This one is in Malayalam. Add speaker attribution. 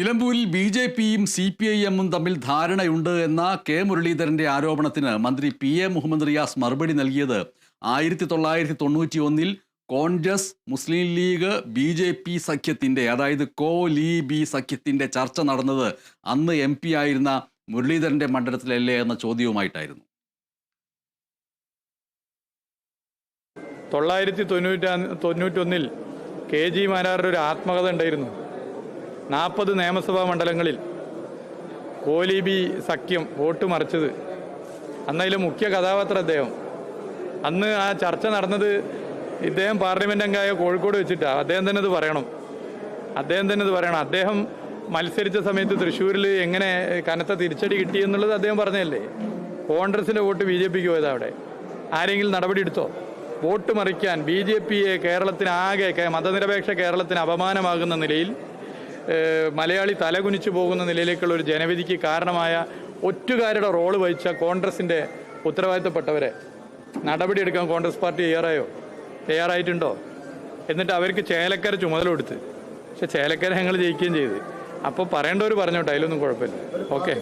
Speaker 1: നിലമ്പൂരിൽ ബി ജെ പിയും സി പി ഐ എമ്മും തമ്മിൽ ധാരണയുണ്ട് എന്ന കെ മുരളീധരന്റെ ആരോപണത്തിന് മന്ത്രി പി എ മുഹമ്മദ് റിയാസ് മറുപടി നൽകിയത് ആയിരത്തി തൊള്ളായിരത്തി തൊണ്ണൂറ്റി ഒന്നിൽ Congress Muslim League B J P സഖ്യത്തിന്റെ അതായത് കോ ലീ ബി സഖ്യത്തിന്റെ ചർച്ച നടന്നത് അന്ന് എം പി ആയിരുന്ന മുരളീധരന്റെ മണ്ഡലത്തിലല്ലേ എന്ന ചോദ്യവുമായിട്ടായിരുന്നു.
Speaker 2: തൊള്ളായിരത്തി തൊണ്ണൂറ്റാ തൊണ്ണൂറ്റൊന്നിൽ കെ ജി മാരാരുടെ ഒരു ആത്മകഥ ഉണ്ടായിരുന്നു. നാൽപ്പത് നിയമസഭാ മണ്ഡലങ്ങളിൽ കോലീബി സഖ്യം വോട്ട് മറിച്ചത്. അന്നതിലെ മുഖ്യ കഥാപാത്രം അദ്ദേഹം. അന്ന് ആ ചർച്ച നടന്നത് ഇദ്ദേഹം പാർലമെന്റ് അംഗമായ കോഴിക്കോട് വെച്ചിട്ടാണ് അദ്ദേഹം തന്നെ ഇത് പറയണം. അദ്ദേഹം തന്നെ ഇത് പറയണം. അദ്ദേഹം മത്സരിച്ച സമയത്ത് തൃശ്ശൂരിൽ എങ്ങനെ കനത്ത തിരിച്ചടി കിട്ടി എന്നുള്ളത് അദ്ദേഹം പറഞ്ഞതല്ലേ? കോൺഗ്രസിന്റെ വോട്ട് ബി ജെ പിക്ക് പോയത് അവിടെ. ആരെങ്കിലും നടപടി എടുത്തോ? വോട്ട് മറിക്കാൻ ബി ജെ പിയെ കേരളത്തിനാകെ മതനിരപേക്ഷ കേരളത്തിന് അപമാനമാകുന്ന നിലയിൽ മലയാളി തലകുനിച്ചു പോകുന്ന നിലയിലേക്കുള്ള ഒരു ജനവിധിക്ക് കാരണമായ ഒറ്റുകാരുടെ റോൾ വഹിച്ച കോൺഗ്രസിന്റെ ഉത്തരവാദിത്തപ്പെട്ടവരെ നടപടിയെടുക്കാൻ കോൺഗ്രസ് പാർട്ടി തയ്യാറായോ? തയ്യാറായിട്ടുണ്ടോ? എന്നിട്ട് അവർക്ക് ചേലക്കര ചുമതല കൊടുത്ത് പക്ഷെ ചേലക്കര ഞങ്ങൾ ജയിക്കുകയും ചെയ്ത്. അപ്പോൾ പറയേണ്ടവർ പറഞ്ഞോട്ടെ അതിലൊന്നും കുഴപ്പമില്ല. ഓക്കെ.